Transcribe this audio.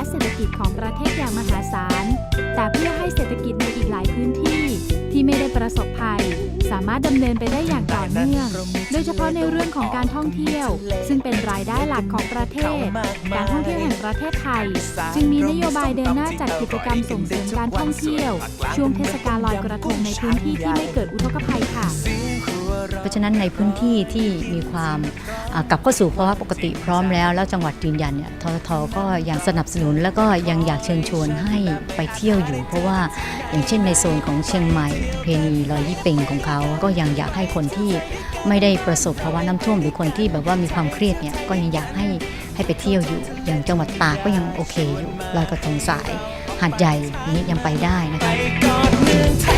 และเศรษฐกิจของประเทศอย่างมหาศาล แต่เพื่อให้เศรษฐกิจในอีกหลายพื้นที่ ที่ไม่ได้ประสบภัย สามารถดำเนินไปได้อย่างต่อเนื่อง โดยเฉพาะในเรื่องของการท่องเที่ยว ซึ่งเป็นรายได้หลักของประเทศ การท่องเที่ยวแห่งประเทศไทย จึงมีนโยบายเดินหน้าจัดกิจกรรมส่งเสริมการท่องเที่ยว ช่วงเทศกาลลอยกระทงในพื้นที่ที่ไม่เกิดอุทกภัยะเพราะฉะนั้นในพื้นที่ที่มีความกลับเข้าสู่ภาวะปกติพร้อมแล้ว แล้วจังหวัดยืนยันเนี่ยททก็ยังสนับสนุนแล้วก็ยังอยากเชิญชวนให้ไปเที่ยวอยู่ เพราะว่าอย่างเช่นในโซนของเชียงใหม่เพนีลอยยี่เปงของเขา ก็ยังอยากให้คนที่ไม่ได้ประสบภาวะน้ำท่วมหรือคนที่แบบว่ามีความเครียดเนี่ยก็ยังอยากให้ให้ไปเที่ยวอยู่ อย่างจังหวัดตากก็ยังโอเคอยู่ลอยกระทงสายหาดใหญ่นี้ยังไปได้นะคะ